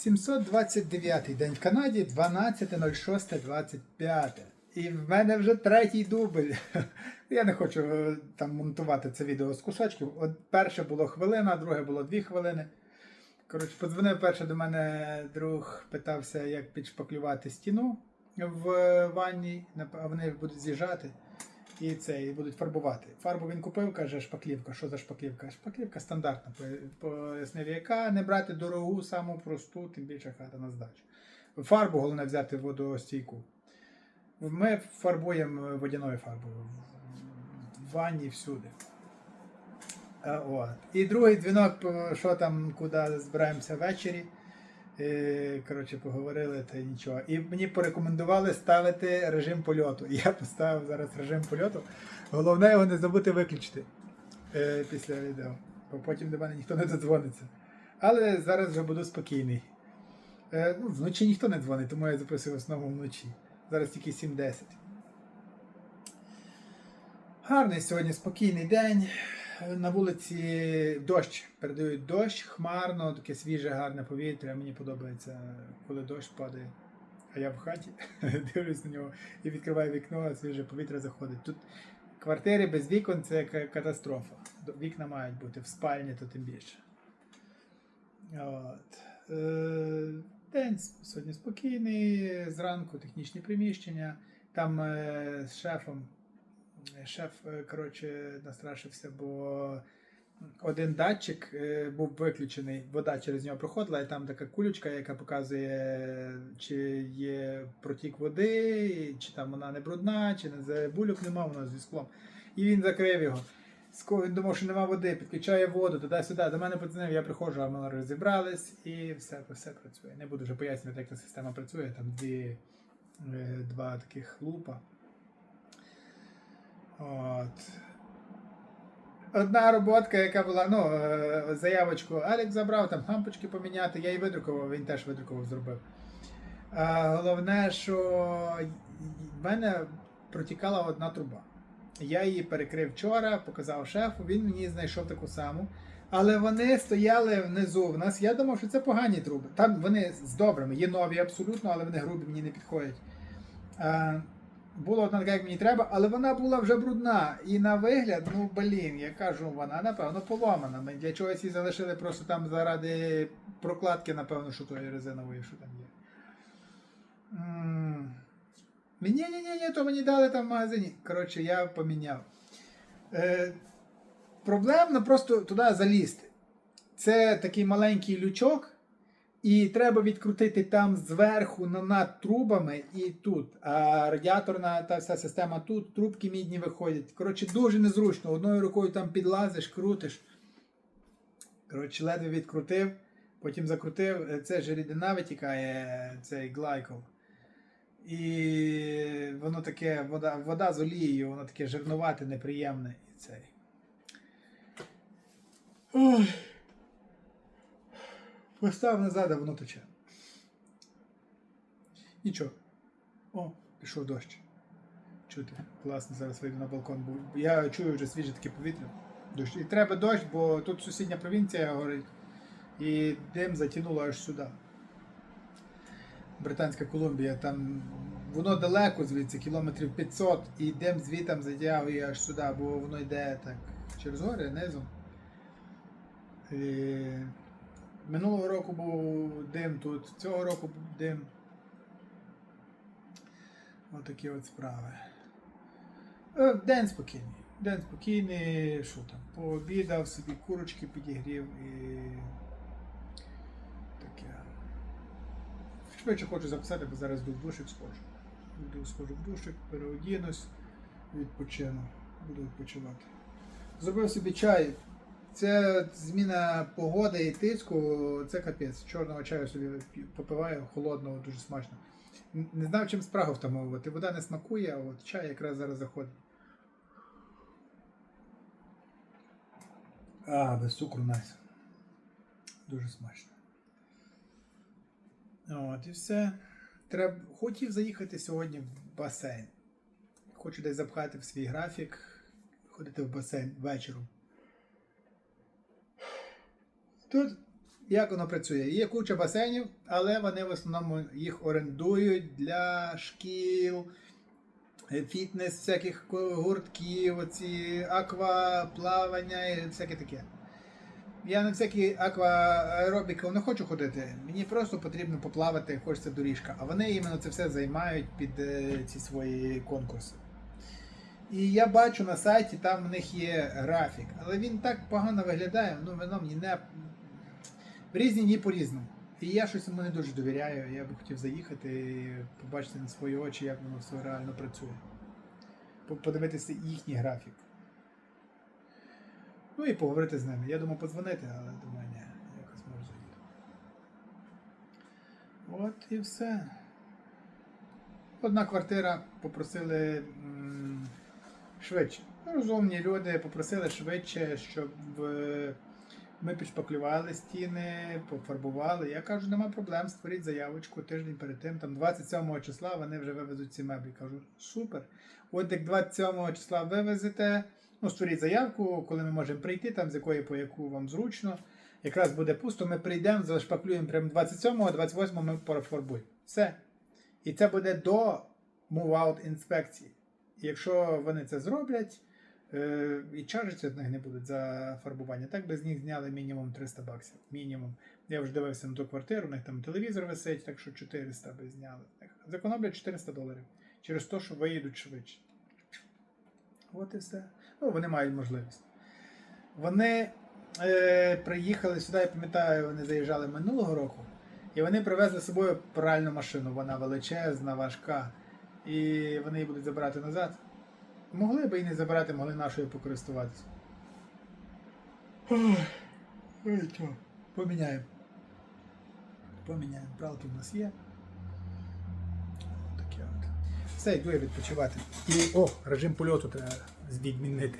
729 день в Канаді, 12.06.25. І в мене вже третій дубль. Я не хочу е, там монтувати це відео з кусочків. От перше було хвилина, друге було дві хвилини. Коротше, подзвонив перше до мене друг, питався, як підшпаклювати стіну в ванні, а вони будуть з'їжджати і це, і будуть фарбувати. Фарбу він купив, каже, шпаклівка. Що за шпаклівка? Шпаклівка стандартна, по- пояснив, яка не брати дорогу, саму просту, тим більше хата на здачу. Фарбу головне взяти водостійку. Ми фарбуємо водяною фарбою в ванні всюди. А, От. І другий дзвінок, що там, куди збираємося ввечері. Коротше, поговорили та нічого. І мені порекомендували ставити режим польоту. Я поставив зараз режим польоту. Головне його не забути виключити е, після відео, бо потім до мене ніхто не додзвониться. Але зараз вже буду спокійний. Е, ну, вночі ніхто не дзвонить, тому я записую в основному вночі. Зараз тільки 7.10. Гарний сьогодні спокійний день. На вулиці дощ. Передають дощ, хмарно, таке свіже, гарне повітря. Мені подобається, коли дощ падає. А я в хаті дивлюсь на нього і відкриваю вікно, а свіже повітря заходить. Тут квартири без вікон це катастрофа. Вікна мають бути в спальні, то тим більше. От. Е, День сьогодні спокійний, зранку технічні приміщення. Там е, з шефом шеф, е, коротше, настрашився, бо один датчик е, був виключений, вода через нього проходила, і там така кулючка, яка показує, чи є протік води, чи там вона не брудна, чи не бульок нема, вона зі склом. І він закрив його. Він думав, що нема води, підключає воду туди-сюди. До мене подзвонив, я приходжу, а ми розібрались і все, все працює. Не буду вже пояснювати, як та система працює. Там дві, е, два таких лупа. От. Одна роботка, яка була, ну, е, заявочку Алекс забрав, там лампочки поміняти, я її видрукував, він теж видрукував, зробив. А головне, що в мене протікала одна труба. Я її перекрив вчора, показав шефу, він мені знайшов таку саму. Але вони стояли внизу. В нас я думав, що це погані труби. Там вони з добрими, є нові абсолютно, але вони грубі мені не підходять. А, була одна така, як мені треба, але вона була вже брудна. І на вигляд, ну блін, я кажу, вона напевно поломана. Ми для чогось її залишили просто там заради прокладки, напевно, що тої резинової, що там є. Ні, ні, ні, ні, то мені дали там в магазині. Коротше, я поміняв. Е, проблемно просто туди залізти. Це такий маленький лючок, і треба відкрутити там зверху на- над трубами і тут. А радіаторна та вся система тут, трубки мідні виходять. Коротше, дуже незручно. Одною рукою там підлазиш, крутиш. Коротше, ледве відкрутив, потім закрутив. Е, Це ж рідина витікає, цей глайкол. І воно таке, вода, вода з олією, воно таке жирнувате, неприємне. Ой. Постав назад, а воно тече. Нічого. О, пішов дощ. Чути. Класно, зараз вийду на балкон. Бо я чую вже свіже таке повітря. Дощ. І треба дощ, бо тут сусідня провінція горить. І дим затягнуло аж сюди. Британська Колумбія, там воно далеко звідси, кілометрів 500, і дим звітом затягує аж сюди, бо воно йде так через гори, низом. І... Минулого року був дим тут, цього року був дим. Отакі от справи. Е, День спокійний. День спокійний, що там, пообідав, собі курочки підігрів і таке. Швидше хочу записати, бо зараз йду душик схожу. Йду схожу в душик, переодінусь, відпочину. Буду відпочивати. Зробив собі чай. Це зміна погоди і тиску, це капець. Чорного чаю собі попиваю, холодного, дуже смачно. Не знав, чим спрагу втамовувати. Вода не смакує, а от чай якраз зараз заходить. А, без цукру найс. Дуже смачно. От і все. Треба... Хотів заїхати сьогодні в басейн. Хочу десь запхати в свій графік, ходити в басейн вечором. Тут як воно працює? Є куча басейнів, але вони в основному їх орендують для шкіл, е, фітнес, всяких гуртків, оці акваплавання і всяке таке. Я на всякі акваеробіки не хочу ходити. Мені просто потрібно поплавати, хочеться доріжка. А вони іменно це все займають під е, ці свої конкурси. І я бачу на сайті, там в них є графік, але він так погано виглядає, ну воно мені не. Різні дні по-різному. І я щось йому не дуже довіряю. Я би хотів заїхати і побачити на свої очі, як воно все реально працює. Подивитися їхній графік. Ну і поговорити з ними. Я думав подзвонити, але думаю, ні, якось може заїду. От і все. Одна квартира попросили м, швидше. Розумні люди попросили швидше, щоб е, ми підшпаклювали стіни, пофарбували. Я кажу, нема проблем, створіть заявочку тиждень перед тим. Там 27 числа вони вже вивезуть ці меблі. Кажу, супер. От як 27 числа вивезете, ну, створіть заявку, коли ми можемо прийти, там з якої по яку вам зручно. Якраз буде пусто, ми прийдемо, зашпаклюємо прямо 27-го, а 28-го ми пофарбуємо. Все. І це буде до move-out інспекції. І якщо вони це зроблять, і чаржиться від них не будуть за фарбування, так би з них зняли мінімум 300 баксів. Мінімум. Я вже дивився на ту квартиру, у них там телевізор висить, так що 400 би зняли. з. Зекономлять 400 доларів. Через те, що виїдуть швидше. От і все. Ну, вони мають можливість. Вони е, приїхали сюди, я пам'ятаю, вони заїжджали минулого року, і вони привезли з собою пральну машину. Вона величезна, важка. І вони її будуть забирати назад. Могли би і не забирати, могли нашою покористуватися. Ой. Поміняємо. Поміняємо. Пралки в нас є. Таке от. Все, йду я відпочивати. І, о, режим польоту треба відмінити.